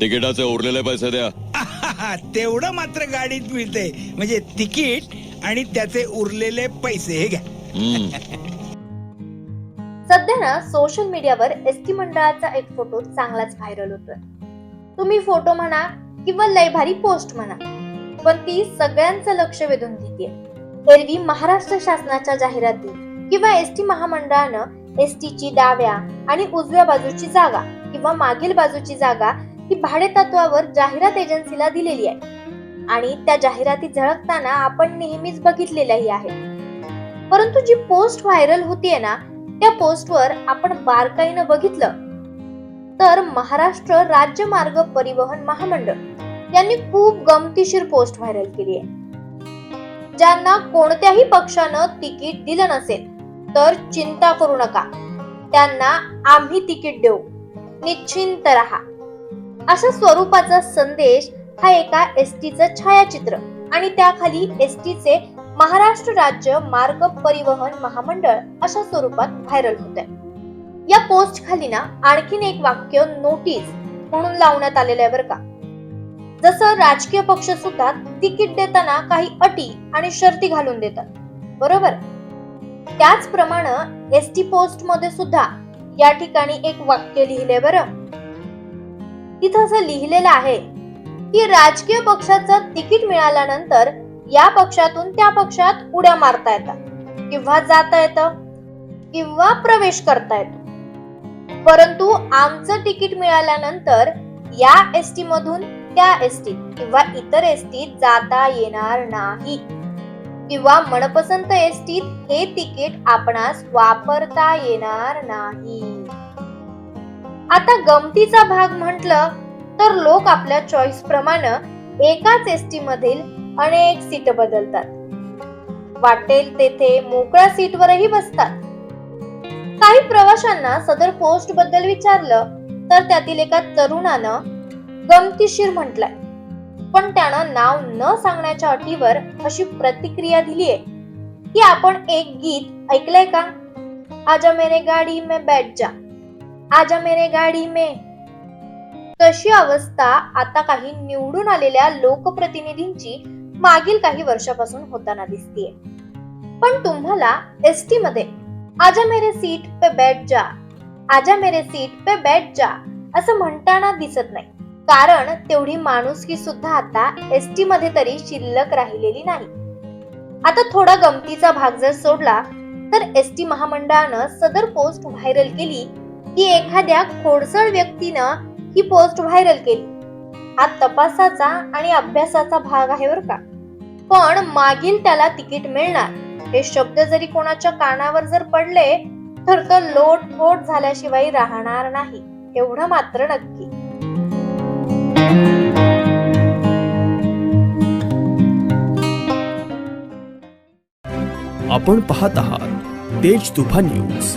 तिकिटाचे उरलेले पैसे द्या. तेवढं मात्र गाडीत मिळते. म्हणजे तिकीट आणि त्याचे उरलेले पैसे हे घ्या. हम्म. सध्या ना सोशल मीडियावर एस टी मंडळाचा एक फोटो चांगलाच व्हायरल होतोय. तुम्ही फोटो म्हणा किंवा लय भारी पोस्ट म्हणा पण ती सगळ्यांचं लक्ष वेधून घेते एरवी महाराष्ट्र शासनाच्या जाहिराती किंवा एस टी महामंडळानं एस ची डाव्या आणि उजव्या बाजूची जागा किंवा मागील बाजूची जागा ही भाडे तत्वावर जाहिरात एजन्सीला दिलेली आहे. आणि त्या जाहिराती झळकताना आपण नेहमीच बघितलेल्याही आहेत. परंतु जी पोस्ट व्हायरल होतीये ना त्या पोस्टवर आपण बारकाईनं बघितलं. तर महाराष्ट्र राज्य मार्ग परिवहन महामंडळ यांनी खूप गमतीशीर पोस्ट व्हायरल केली आहे. ज्यांना कोणत्याही पक्षानं तिकीट दिलं नसेल तर चिंता करू नका. त्यांना आम्ही तिकीट देऊ. निश्चिंत राहा. अशा स्वरूपाचा संदेश हा एका एस टीचं छायाचित्र आणि त्याखाली एस टीचे महाराष्ट्र राज्य मार्ग परिवहन महामंडळ अशा स्वरूपात व्हायरल होत आहे या पोस्ट खाली ना आणखीन एक वाक्य नोटीस म्हणून लावण्यात आलेलं आहे बरं का. जसं राजकीय पक्ष सुद्धा तिकीट देताना काही अटी आणि शर्ती घालून देतात. बरोबर? त्याचप्रमाणे एस टी पोस्टमध्ये सुद्धा या ठिकाणी एक वाक्य लिहिले बरं. तिथं असं लिहिलेलं आहे की राजकीय पक्षाचं तिकीट मिळाल्यानंतर या पक्षातून त्या पक्षात उड्या मारता येतात किंवा जाता येतं किंवा प्रवेश करता येतो. परंतु आमचं तिकीट मिळाल्यानंतर या एस टी मधून त्या एस टी किंवा इतर एस टीत जाता येणार नाही किंवा मनपसंत एस टीत हे तिकीट आपणास वापरता येणार नाही. आता गमतीचा भाग म्हटलं तर लोक आपल्या चॉईस प्रमाणे एकाच एसटी मधील अनेक सीट बदलतात. वाटेल तेथे मोकळ्या सीटवरही बसतात. काही प्रवाशांना सदर पोस्टबद्दल विचारलं तर त्यातील एका तरुणानं गमतीशीर म्हटलंय. पण त्यानं नाव न सांगण्याच्या अटीवर अशी प्रतिक्रिया दिलीये. की आपण एक गीत ऐकलंय का? आजा मेरे गाडी में बैठ जा. आजा मेरे गाडी में. तशी अवस्था आता काही निवडून आलेल्या लोकप्रतिनिधींची मागील काही वर्षापासून होताना दिसतीये. पण तुम्हाला एस टी मध्ये आजा मेरे सीट पे बैठ जा आजा मेरे सीट पे बैठ जा असं म्हणताना दिसत नाही. कारण तेवढी माणुसकी सुद्धा आता एस टी मध्ये तरी शिल्लक राहिलेली नाही. आता थोडा गमतीचा भाग जर सोडला तर एस टी महामंडळानं सदर पोस्ट व्हायरल केली की एखाद्या खोडसळ व्यक्तीनं ही पोस्ट व्हायरल केली. हा तपासाचा आणि अभ्यासाचा भाग आहे बरं का. पण मागील त्याला तिकीट मिळणार. हे शब्द जरी कोणाच्या कानावर जर पडले तर तो लोटफोट झाल्याशिवाय राहणार नाही. एवढं मात्र नक्की. आपण पाहत आहात तेज तुफान न्यूज.